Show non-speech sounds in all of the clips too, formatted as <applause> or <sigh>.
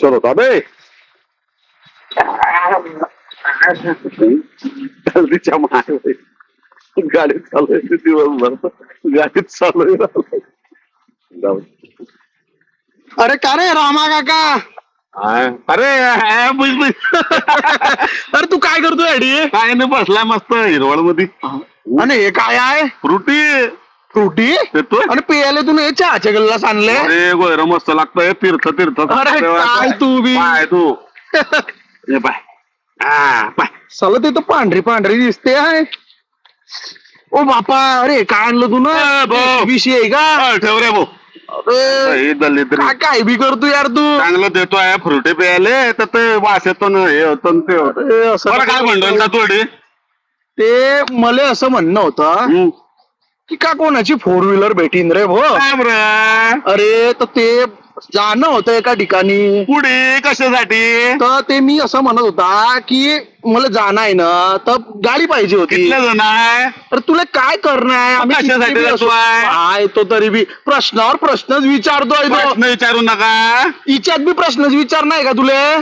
चलो दाबे गर्दीच्या मागे गाडीत चालू आहे दिवसभर गाडीत चालू जाऊ. अरे का रे रामा काका. अरे बुज, बुज. अरे तू काय करतोय अडी काय नाही बसलाय मस्त हिरवळमध्ये आणि हे काय आहे? फ्रुटी. फ्रुटी? येतोय. आणि पियाले तू हे चहाच्या गल्लास आणले अरे गोयर मस्त लागतंय. तीर्थ तीर्थ. अरे काय तू बी. पाय तू. <laughs> हे पाय हा पाय ते तर पांढरी पांढरी दिसते आहे ओ बापा अरे काय आणलं तू ना? भाऊ. विषय आहे का? हा, ठेव रे भाऊ अरे हे दलिद्री काय काय बी करतो यार तू? चांगलं देतोय फ्रुटी प्यायले तर ते वास येतो ना हे होतं न ते होतं. अरे, असं बरं काय म्हणतो ना थोडी ते मला असं म्हणणं होतं की का कोणाची फोर व्हीलर भेटीन रे भो? अरे तर ते जाणं होतं एका ठिकाणी. पुढे कशासाठी? तर ते मी असं म्हणत होता की मला जाणं आहे ना तर गाडी पाहिजे होती. कितले जण आहे अरे तुला काय करणं आहे? आम्ही कशासाठी किती बी असो- जातोय? काय तो तरी बी प्रश्नावर प्रश्नच विचारतोय तो. प्रश्न विचारू नका. हिच्यात बी प्रश्नच विचार नाही का तुले?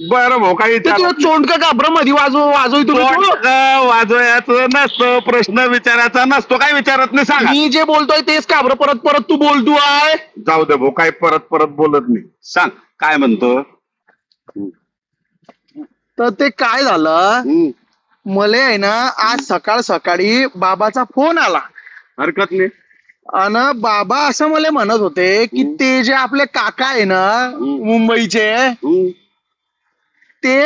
बरं भाऊ काही ते तुला चोंड का घाबरमध्ये वाजव वाजव वाजवायचं नसतो प्रश्न विचारायचा नसतो काय विचारत नाही सांगा. मी जे बोलतोय तेच का बरं? परत परत तू बोल तू आहे जाऊ दे भाऊ काय परत परत बोलत नाही. सांग काय म्हणतो? तर ते काय झालं? मले आहे ना आज सकाळ सकाळी बाबाचा फोन आला. हरकत नाही. आणि बाबा असं मला म्हणत होते की ते जे आपले काका आहे ना मुंबईचे ते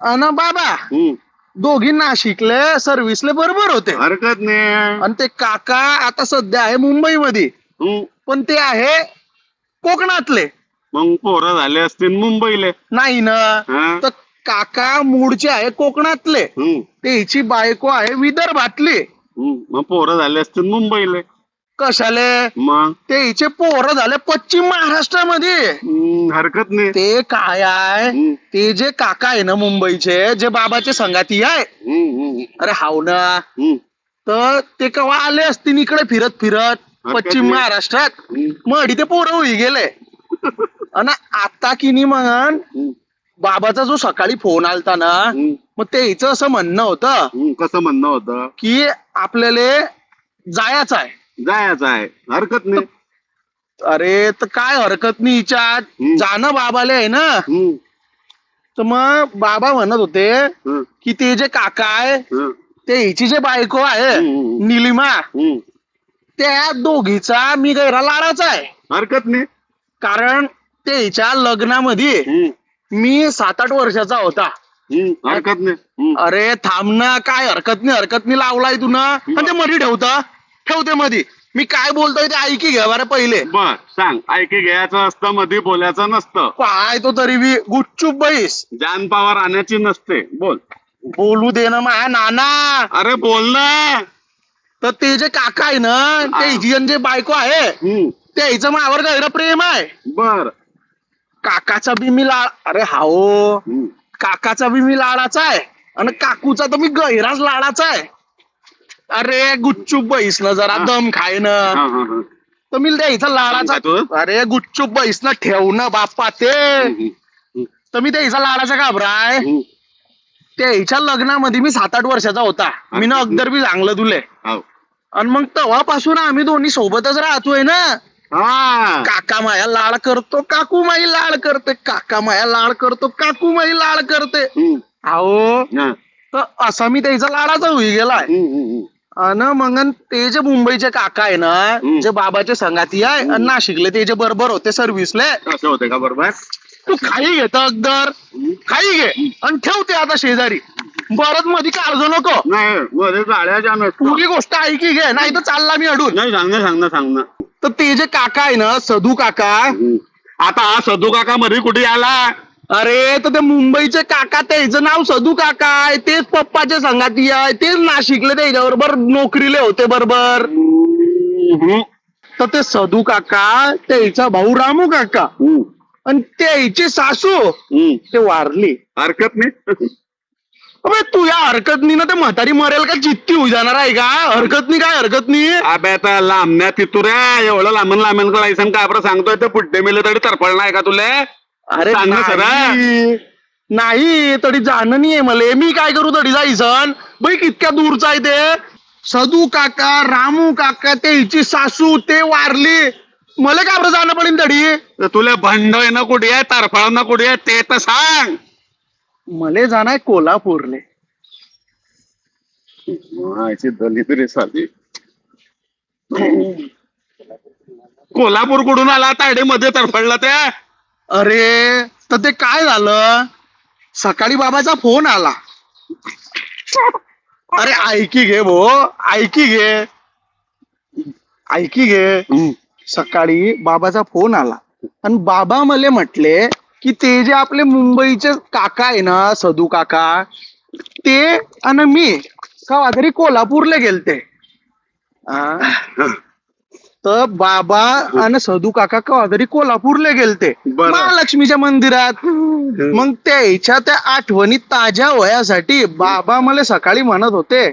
अन बाबा हम्म, दोघी नाशिकले सर्व्हिसले बरोबर होते. हरकत नाही. आणि ते काका आता सध्या आहे मुंबईमध्ये. हम्म, पण ते आहे कोकणातले. मग पोरं झाले असतील मुंबईले. नाही ना. हा? तर काका मूळचे आहे कोकणातले. हम्म, ते हिची बायको आहे विदर्भातली. हम्म, मग पोरं झाले असतील मुंबईले. कशाले? मग? ते हिचे पोरं झाले पश्चिम महाराष्ट्रामध्ये. हम्म, हरकत नाही. ते काय आहे? हम्म, ते जे काका आहे ना मुंबईचे जे बाबाचे संगाती आहे. हम्म, हम्म, अरे हाव ना. हम्म, तर ते केव्हा आले असतील इकडे फिरत फिरत पश्चिम नाही. महाराष्ट्रात? हम्म, मग ते पोरं होई गेले. आणि आता किनी मग हम्म, बाबाचा जो सकाळी फोन आलता ना हम्म, मग ते हिचं असं म्हणणं होतं हम्म, कसं म्हणणं होतं? की आपल्याला जायचं आहे. जायचं आहे हरकत नाही. अरे तर काय हरकत नाही हिच्यात? हम्म. जाणं बाबाले आहे ना? हम्म, तर मग बाबा म्हणत होते हम्म, की ते जे काका आहे हम्म, ते हिची जे बायको आहे हम्म. निलिमा हम्म. त्या दोघीचा मी गैरा लाडाचा आहे. हरकत नाही. कारण ते हिच्या लग्नामध्ये हम्म, मी सात आठ वर्षाचा होता. हम्म, हरकत नाही. हम्म, अरे थांब ना काय हरकत नाही हरकत नाही लावलाय तू ना. आणि ते मधी ठेवता. ठेवते मधी. मी काय बोलतोय ते ऐकी घ्या बरं पहिले. बर सांग. ऐकी घ्यायचं असतं मध्ये बोलायचं नसतं. पाय तो तरी बी गुच्चूप बैस. जान पावर आणायची नसते. बोल. बोलू दे ना माझ्या नाना. अरे बोल ना. तर ते जे काका आहे ना ते आणि जे बायको आहे हम्म, ते हिचं माझ्यावर गैर प्रेम आहे. बर. काकाचा बी मी लाड अरे हाओ. काकाचा बी मी लाडाचा आहे. आणि काकूचा तर मी गैराच लाडाचा आहे. अरे गुच्चूप बैस ना जरा हा. दम खाय ना हा, हा, हा. तर मी द्यायचा लाडाचा? अरे गुच्चूप बैस ना ठेव ना बाप्पा ते तर मी द्यायचा लाडाचा घाबराय. हम्म, त्या हिच्या लग्नामध्ये मी सात आठ वर्षाचा होता. मी ना अगदर बी चांगलं तुले हाव. आणि मग तेव्हापासून आम्ही दोन्ही सोबतच राहतोय ना. हा. काका माया लाड करतो काकू माई लाड करते. काका माया लाड करतो काकू माई लाड करते. अहो. हा, तर असा मी त्याचा लाडाचा होई गेलाय. अन मग ते जे मुंबईचे काका आहे ना. जे बाबाचे संगाती आहे आणि नाशिकले ते जे बरोबर होते सर्व्हिसले असं होते का बरोबर? तू काही घेत अगदर काही घे आणि ठेवते आता शेजारी. परत मध्ये काळजो नको. नाही मध्ये नसतो पुरी गोष्ट ऐकी घे नाही तर चालला मी अडून. नाही सांग ना सांग ना सांग ना. तर ते जे काका आहे ना सधू काका. आता हा सदू काका मध्ये कुठे आला? अरे तर ते मुंबईचे काका त्याचं नाव सधू काका आहे. तेच पप्पाचे संगाती आहे. तेच नाशिकले त्याच्याबरोबर नोकरीले होते बरोबर. तर ते सधू काका त्याचा भाऊ रामू काका. आणि त्याची सासू. ते वारली. हरकत नाही. अबे तू या हरकत नाही ना ते म्हातारी मरेल का? चित्ती होई जाणार आहे का? हरकत नाही काय हरकत नाही? अबे आता लांबण्या तितुऱ्या एवढं लांबून लांबून लायसन काय बरं सांगतोय? ते पुढे मेले तरी तरफळ नाही का तुला? अरे सांग ना सरा. नाही. नाही तडी जाणं नाहीये मला. मी काय करू तडी जायसन बाई कितक्या दूरचा आहे ते. सदू काका रामू काका ते हिची सासू ते वारली. मला का बरं जाणं पडेल तडी तर तुला भंडोय ना कुठे आहे तारफळ ना कुठे आहे ते तर सांग. मले जाणार कोल्हापूरले. दलित रे साली. कोल्हापूर कुठून आला? ताडे मध्ये तरफडला त्या? अरे तर ते काय झालं? सकाळी बाबाचा फोन आला. अरे ऐकी घे भो ऐकी घे. ऐकी घे. सकाळी बाबाचा फोन आला. आणि बाबा मले म्हटले की ते जे आपले मुंबईचे काका आहे ना सदू काका ते आणि मी का तरी कोल्हापूरला गेलते. आ? तर बाबा आणि सदू काका का तरी कोल्हापूरला गेलते. बरं. महालक्ष्मीच्या मंदिरात. मग त्याच्या त्या आठवणी ताज्या वयासाठी बाबा मला सकाळी म्हणत होते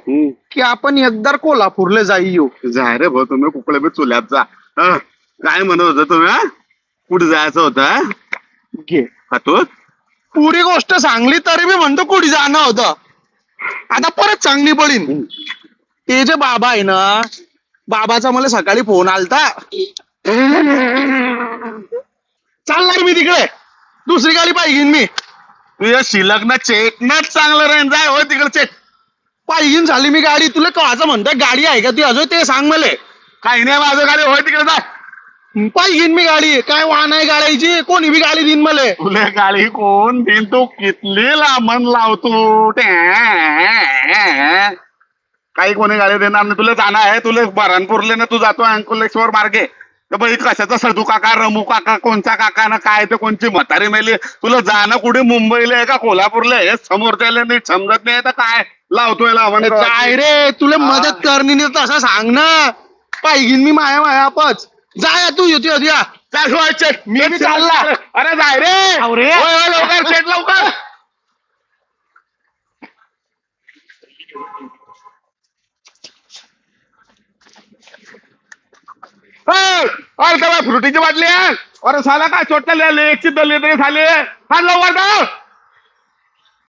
की आपण एकदा कोल्हापूरला जाई येऊ. जाय रे भाऊ तुम्ही कुकडे बी चुल्यात जा. हं. काय म्हणत होता तुम्ही हं? कुठे जायचं होतं घे. का तू पुरी गोष्ट सांगली तरी मी म्हणतो कुठे जाणं होतं. आता परत चांगली पडीन ते जे बाबा आहे ना बाबाचा मला सकाळी फोन आलता. चालणार मी तिकडे. दुसरी गाडी पाहिजे मी. तुझ्या शिलक ना चेकनच चांगलं राहीन. जाय हो तिकडे चेक पाहिजे झाली मी गाडी. तुला कळाचं म्हणतोय गाडी आहे का ती? अजून ते सांग मला. काही नाही माझं गाडी होय तिकडे जा. पाहिजे मी गाडी. काय वाहन आहे गाड्याची कोणी बी गाडी देईन मला. तुला गाडी कोण देईन? तू कितली लांबन लावतो. काही कोणी गाडी देणार नाही. तुला जाणं आहे तुला बऱ्हाणपूरले ना तू जातो अंकुलेश्वर मार्गे. तर बाई कशाचा सदू काका रमू काका कोणचा काका ना काय ते कोणची म्हातारी मेली. तुला जाणं कुठे? मुंबईला आहे का कोल्हापूरला आहे? हे समोरच्याला नीट समजत नाही तर काय? लावतोय लावण काय रे तुला मदत करणे नाही तसं सांग ना. पाहिजे मी माया माया आपच जाय तू येतो येतो या. चाल होय, चेट. मी बी चालला. अरे जाय रे. होय, होय, लवकर चेट लवकर होय, अरे तेव्हा फ्रुटीची बाटली अरे साला काय चोटल्या लेकची दल्ली तरी झाली. हा लवकर जाऊ